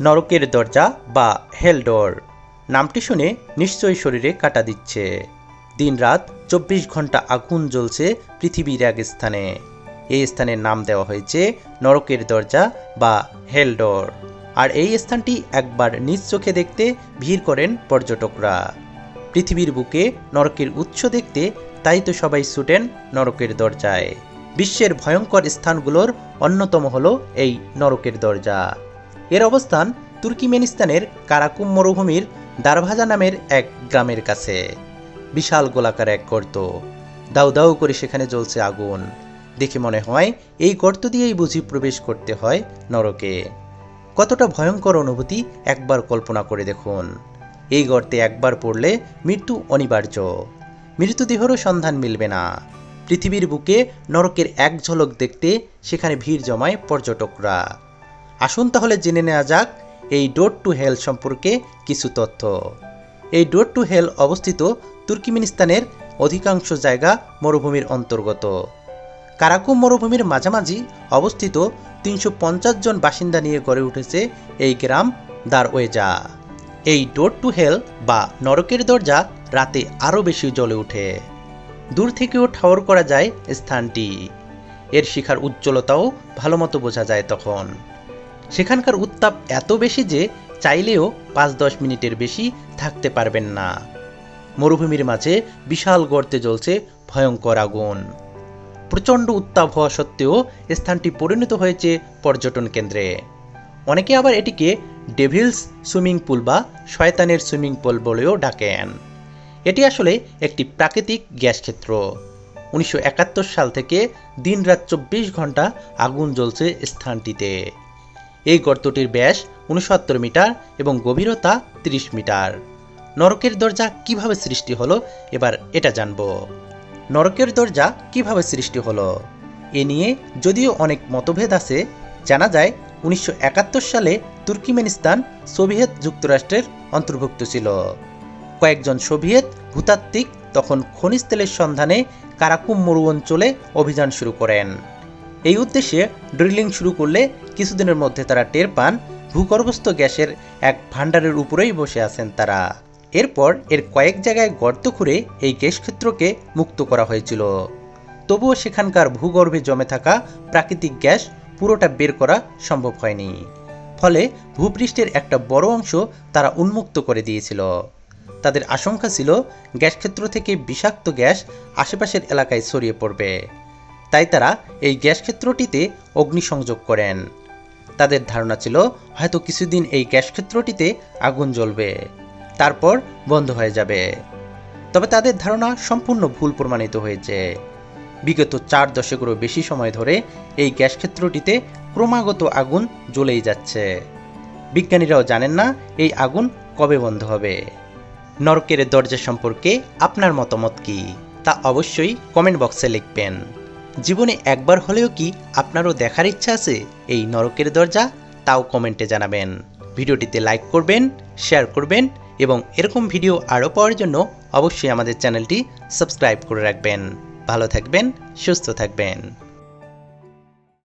নরকের দরজা বা হেলডোর নামটি শুনে নিশ্চয়ই শরীরে কাটা দিচ্ছে। দিনরাত চব্বিশ ঘণ্টা আগুন জ্বলছে পৃথিবীর এক স্থানে। এই স্থানের নাম দেওয়া হয়েছে নরকের দরজা বা হেলডোর আর এই স্থানটি একবার নিজ চোখে দেখতে ভিড় করেন পর্যটকরা। পৃথিবীর বুকে নরকের উৎস দেখতে তাই তো সবাই ছুটেন নরকের দরজায়। বিশ্বের ভয়ঙ্কর স্থানগুলোর অন্যতম হলো এই নরকের দরজা। এর অবস্থান তুর্কিমেনিস্তানের কারাকুম মরুভূমির দারভাজা নামের এক গ্রামের কাছে। বিশাল গোলাকার এক গর্ত। দাউ দাউ করে সেখানে জ্বলছে আগুন। দেখে মনে হয় এই গর্ত দিয়েই বুঝি প্রবেশ করতে হয় নরকে। কতটা ভয়ঙ্কর অনুভূতি একবার কল্পনা করে দেখুন। এই গর্তে একবার পড়লে মৃত্যু অনিবার্য। মৃতদেহেরও সন্ধান মিলবে না। পৃথিবীর বুকে নরকের এক ঝলক দেখতে সেখানে ভিড় জমায় পর্যটকরা। আসুন তাহলে জেনে নেওয়া যাক এই ডোর টু হেল সম্পর্কে কিছু তথ্য। এই ডোর টু হেল অবস্থিত তুর্কিমিনিস্তানের অধিকাংশ জায়গা মরুভূমির অন্তর্গত। কারাকুম মরুভূমির মাঝামাঝি অবস্থিত তিনশো পঞ্চাশ জন বাসিন্দা নিয়ে গড়ে উঠেছে এই গ্রাম দারওয়েজা। এই ডোর টু হেল বা নরকের দরজা রাতে আরও বেশি জ্বলে ওঠে। দূর থেকেও ঠাওর করা যায় স্থানটি। এর শিখার উজ্জ্বলতাও ভালো মতো বোঝা যায় তখন। সেখানকার উত্তাপ এত বেশি যে চাইলেও পাঁচ দশ মিনিটের বেশি থাকতে পারবেন না। মরুভূমির মাঝে বিশাল গর্তে জ্বলছে ভয়ঙ্কর আগুন। প্রচণ্ড উত্তাপ হওয়া সত্ত্বেও স্থানটি পরিণত হয়েছে পর্যটন কেন্দ্রে। অনেকে আবার এটিকে ডেভিলস সুইমিং পুল বা শয়তানের সুইমিং পুল বলেও ডাকেন। এটি আসলে একটি প্রাকৃতিক গ্যাস ক্ষেত্র। উনিশশো একাত্তর সাল থেকে দিনরাত চব্বিশ ঘণ্টা আগুন জ্বলছে স্থানটিতে। এই গর্তটির ব্যাস উনসত্তর মিটার এবং গভীরতা ৩০ মিটার। নরকের দরজা কীভাবে সৃষ্টি হলো? এবার এটা জানব। নরকের দরজা কীভাবে সৃষ্টি হলো? এ নিয়ে যদিও অনেক মতভেদ আছে, জানা যায় উনিশশো একাত্তর সালে তুর্কিমেনিস্তান সোভিয়েত যুক্তরাষ্ট্রের অন্তর্ভুক্ত ছিল। কয়েকজন সোভিয়েত ভূতাত্ত্বিক তখন খনিজ তেলের সন্ধানে কারাকুম মরু অঞ্চলে অভিযান শুরু করেন। এই উদ্দেশ্যে ড্রিলিং শুরু করলে কিছুদিনের মধ্যে তারা টের পান ভূগর্ভস্থ গ্যাসের এক ভাণ্ডারের উপরেই বসে আছেন তারা। এরপর এর কয়েক জায়গায় গর্ত খুঁড়ে এই গ্যাস ক্ষেত্রকে মুক্ত করা হয়েছিল। তবুও সেখানকার ভূগর্ভে জমে থাকা প্রাকৃতিক গ্যাস পুরোটা বের করা সম্ভব হয়নি। ফলে ভূপৃষ্ঠের একটা বড় অংশ তারা উন্মুক্ত করে দিয়েছিল। তাদের আশঙ্কা ছিল গ্যাস ক্ষেত্র থেকে বিষাক্ত গ্যাস আশেপাশের এলাকায় ছড়িয়ে পড়বে। তাই তারা এই গ্যাস ক্ষেত্রটিতে অগ্নিসংযোগ করেন। তাদের ধারণা ছিল, হয়তো কিছুদিন এই গ্যাস ক্ষেত্রটিতে আগুন জ্বলবে, তারপর বন্ধ হয়ে যাবে। তবে তাদের ধারণা সম্পূর্ণ ভুল প্রমাণিত হয়েছে। বিগত চার দশকেরও বেশি সময় ধরে এই গ্যাস ক্ষেত্রটিতে ক্রমাগত আগুন জ্বলেই যাচ্ছে। বিজ্ঞানীরাও জানেন না এই আগুন কবে বন্ধ হবে। নরকের দরজা সম্পর্কে আপনার মতামত কি, তা অবশ্যই কমেন্ট বক্সে লিখবেন। জীবনে একবার হলেও কি আপনারও দেখার ইচ্ছা আছে এই নরকের দরজা? তাও কমেন্টে জানাবেন। ভিডিওটিতে লাইক করবেন, শেয়ার করবেন এবং এরকম ভিডিও আরও পাওয়ার জন্য অবশ্যই আমাদের চ্যানেলটি সাবস্ক্রাইব করে রাখবেন। ভালো থাকবেন, সুস্থ থাকবেন।